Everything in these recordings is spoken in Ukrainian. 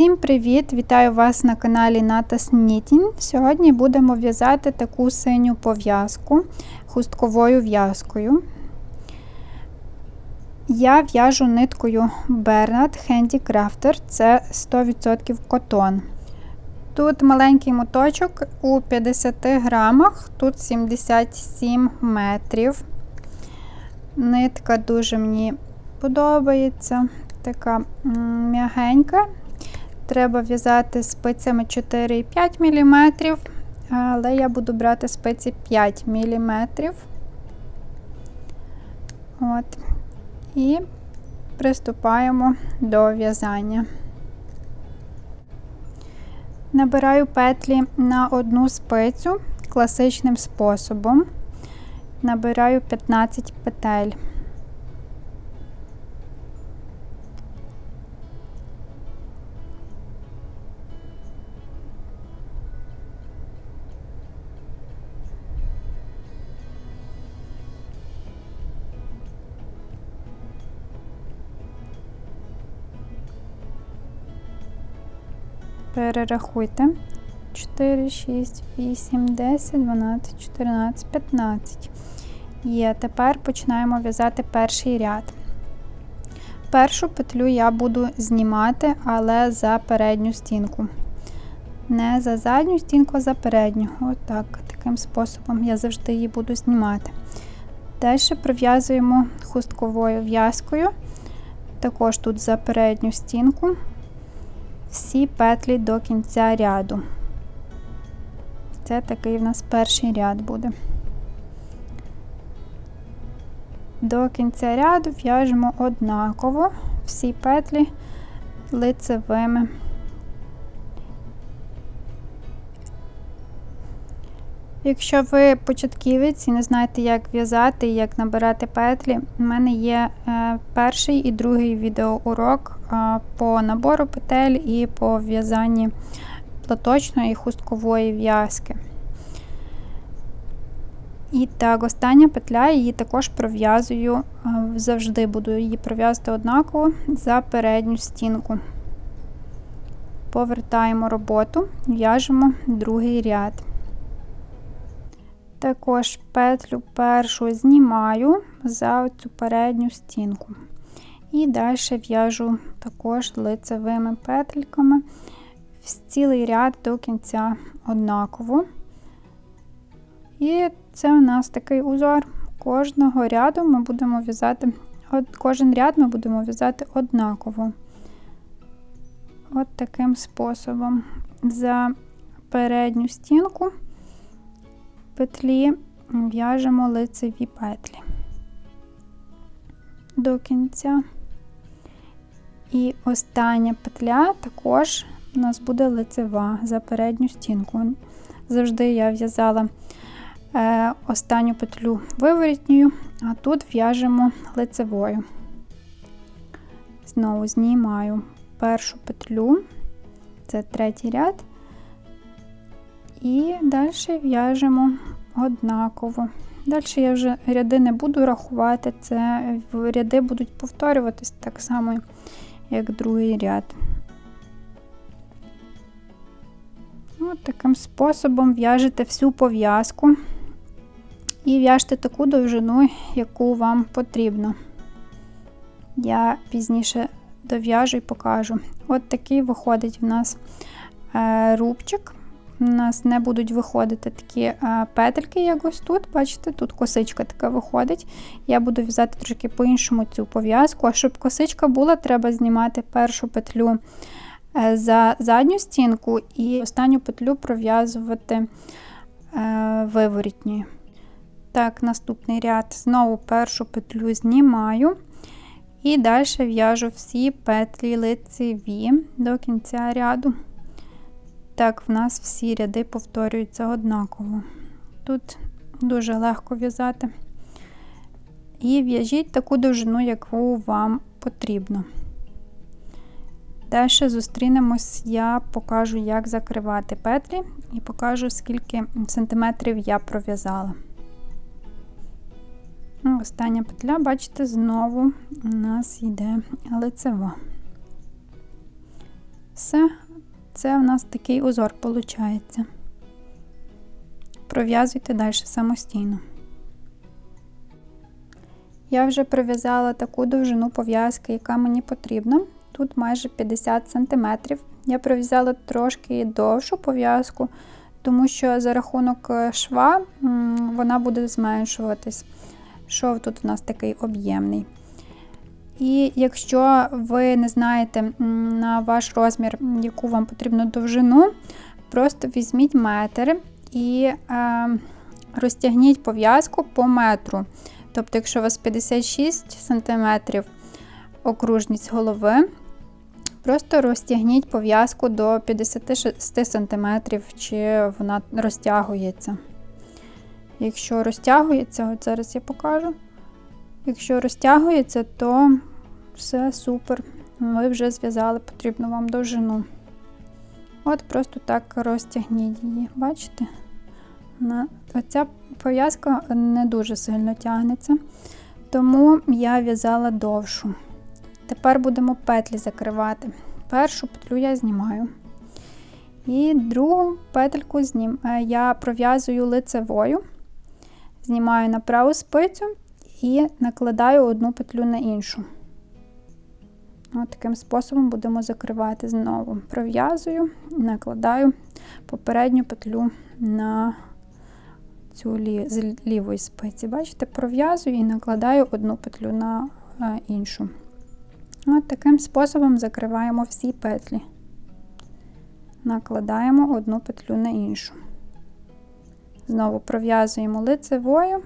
Всім привіт! Вітаю вас на каналі Natas Knitting. Сьогодні будемо в'язати таку синю пов'язку хустковою в'язкою. Я в'яжу ниткою Bernard Handicrafter, це 100% котон. Тут маленький моточок у 50 грамах, тут 77 метрів. Нитка дуже мені подобається, така м'ягенька. Треба в'язати спицями 4,5 мм, але я буду брати спиці 5 мм. От. І приступаємо до в'язання. Набираю петлі на одну спицю класичним способом. Набираю 15 петель. Перерахуйте. 4, 6, 8, 10, 12, 14, 15. Є. Тепер починаємо в'язати перший ряд. Першу петлю я буду знімати, але за передню стінку. Не за задню стінку, а за передню. Отак, таким способом я завжди її буду знімати. Далі пров'язуємо хустковою в'язкою, також тут за передню стінку всі петлі до кінця ряду. Це такий в нас перший ряд буде. До кінця ряду в'яжемо однаково всі петлі лицевими. Якщо ви початківець і не знаєте, як в'язати і як набирати петлі, у мене є е, перший і другий відеоурок по набору петель і по в'язанні платочної і хусткової в'язки. І так, остання петля, її також пров'язую, е, завжди буду її пров'язати однаково за передню стінку. Повертаємо роботу, в'яжемо другий ряд. Також петлю першу знімаю за цю передню стінку. І далі в'яжу також лицевими петельками в цілий ряд до кінця однаково. І це у нас такий узор. Кожного ряду ми будемо в'язати, кожен ряд ми будемо в'язати однаково. От таким способом. За передню стінку петлі в'яжемо лицеві петлі до кінця. І остання петля також у нас буде лицева за передню стінку. Завжди я в'язала е, останню петлю виворітньою, а тут в'яжемо лицевою. Знову знімаю першу петлю, це третій ряд, і далі в'яжемо однаково. Далі я вже ряди не буду рахувати, це ряди будуть повторюватись так само, як другий ряд. От таким способом в'яжете всю пов'язку і в'яжте таку довжину, яку вам потрібно. Я пізніше дов'яжу і покажу. От такий виходить в нас е, рубчик у нас не будуть виходити такі е, петельки, як ось тут. Бачите, тут косичка така виходить. Я буду в'язати трошки по-іншому цю пов'язку. А щоб косичка була, треба знімати першу петлю е, за задню стінку і останню петлю пров'язувати е, виворітньою. Так, наступний ряд знову першу петлю знімаю. І далі в'яжу всі петлі лицеві до кінця ряду. Так, в нас всі ряди повторюються однаково. Тут дуже легко в'язати. І в'яжіть таку довжину, яку вам потрібно. Далі зустрінемось, я покажу, як закривати петлі, і покажу, скільки сантиметрів я пров'язала. Остання петля, бачите, знову у нас йде лицева. Все, це у нас такий узор виходить. Пров'язуйте далі самостійно. Я вже прив'язала таку довжину пов'язки, яка мені потрібна. Тут майже 50 см. Я прив'язала трошки довшу пов'язку, тому що за рахунок шва вона буде зменшуватись. Шов тут у нас такий об'ємний. І якщо ви не знаєте на ваш розмір, яку вам потрібну довжину, просто візьміть метр і е, розтягніть пов'язку по метру. Тобто, якщо у вас 56 см окружність голови, просто розтягніть пов'язку до 56 см, чи вона розтягується. Якщо розтягується, от зараз я покажу. Якщо розтягується, то все супер. Ви вже зв'язали потрібну вам довжину. От просто так розтягніть її, бачите? Оця пов'язка не дуже сильно тягнеться, тому я в'язала довшу. Тепер будемо петлі закривати. Першу петлю я знімаю. І другу петельку знім... Е, я пров'язую лицевою, знімаю на праву спицю і накладаю одну петлю на іншу. От Таким способом будемо закривати знову. Пров'язую накладаю попередню петлю на цю лі... з лівої спиці. Бачите, пров'язую і накладаю одну петлю на е, іншу. От Таким способом закриваємо всі петлі. Накладаємо одну петлю на іншу. Знову пров'язуємо лицевою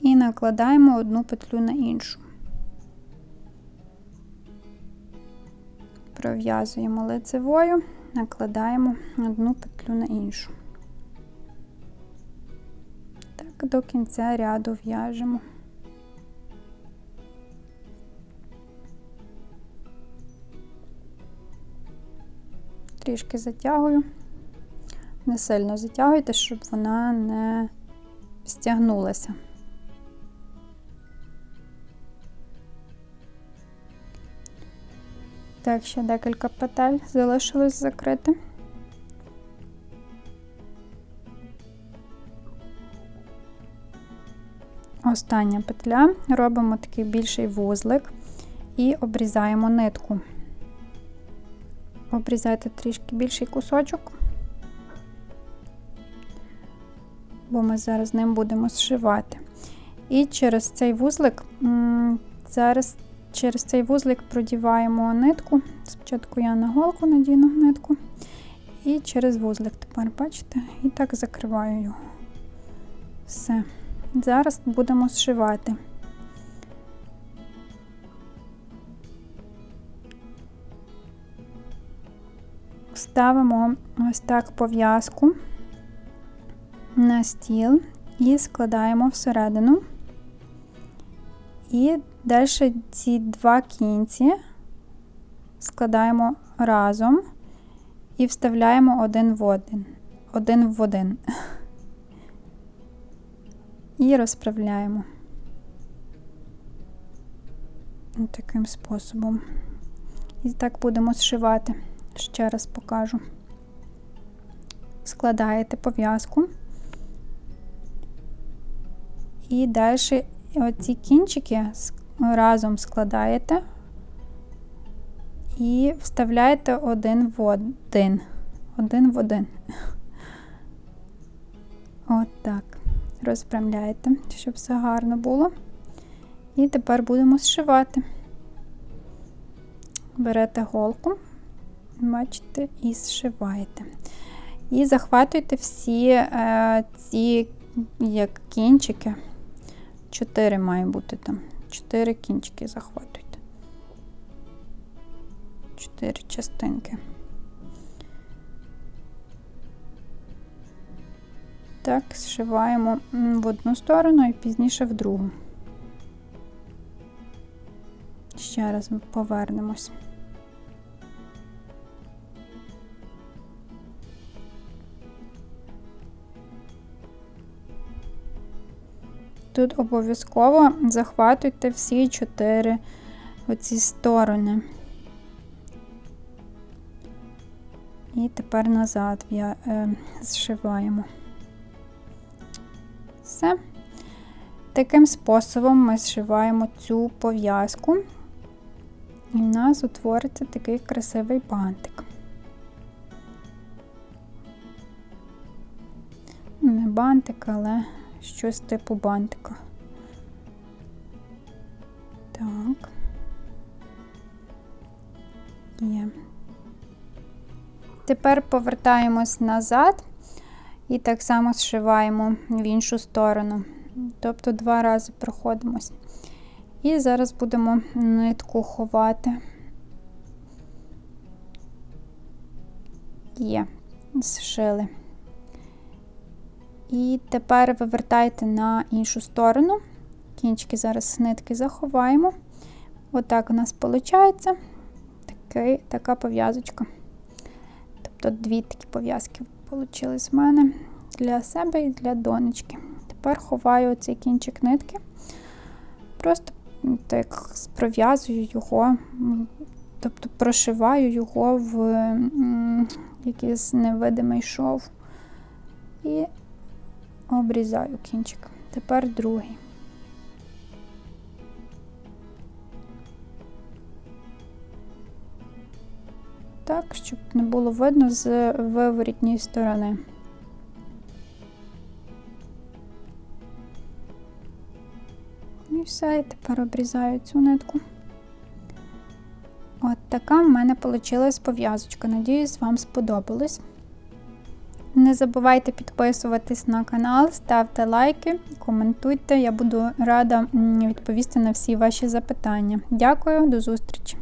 і накладаємо одну петлю на іншу. Пров'язуємо лицевою, накладаємо одну петлю на іншу. Так, до кінця ряду в'яжемо. Трішки затягую, не сильно затягуйте, щоб вона не стягнулася. Так, ще декілька петель залишилось закрити. Остання петля, робимо такий більший вузлик і обрізаємо нитку. Обрізайте трішки більший кусочок, бо ми зараз ним будемо зшивати. І через цей вузлик зараз через цей вузлик продіваємо нитку. Спочатку я на голку надіну нитку, і через вузлик тепер, бачите, і так закриваю його. Все. Зараз будемо зшивати. Ставимо ось так пов'язку на стіл і складаємо всередину. І далі ці два кінці складаємо разом і вставляємо один в один. Один в один. І розправляємо. Таким способом. І так будемо зшивати. Ще раз покажу. Складаєте пов'язку. І далі оці кінчики разом складаєте і вставляєте один в один. Один в один. От так. Розпрямляєте, щоб все гарно було. І тепер будемо зшивати. Берете голку, бачите, і зшиваєте. І захватуйте всі е, ці як кінчики. Чотири має бути там. Чотири кінчики захватуйте. Чотири частинки. Так, зшиваємо в одну сторону і пізніше в другу. Ще раз повернемось. Тут обов'язково захватуйте всі чотири оці сторони. І тепер назад е, зшиваємо. Все. Таким способом ми зшиваємо цю пов'язку, і в нас утвориться такий красивий бантик. Не бантик, але щось типу бантика. Так. Є. Тепер повертаємось назад і так само зшиваємо в іншу сторону. Тобто два рази проходимось. І зараз будемо нитку ховати. Є, зшили. І тепер вивертайте на іншу сторону. Кінчики зараз нитки заховаємо. Отак у нас виходить такий, така пов'язочка. Тобто дві такі пов'язки вийшли в мене для себе і для донечки. Тепер ховаю цей кінчик нитки. Просто так пров'язую його, тобто прошиваю його в якийсь невидимий шов і обрізаю кінчик. Тепер другий. Так, щоб не було видно з виворітньої сторони. І все, і тепер обрізаю цю нитку. От така в мене вийшла пов'язочка. Надіюсь, вам сподобалось. Не забувайте підписуватись на канал, ставте лайки, коментуйте. Я буду рада відповісти на всі ваші запитання. Дякую, до зустрічі!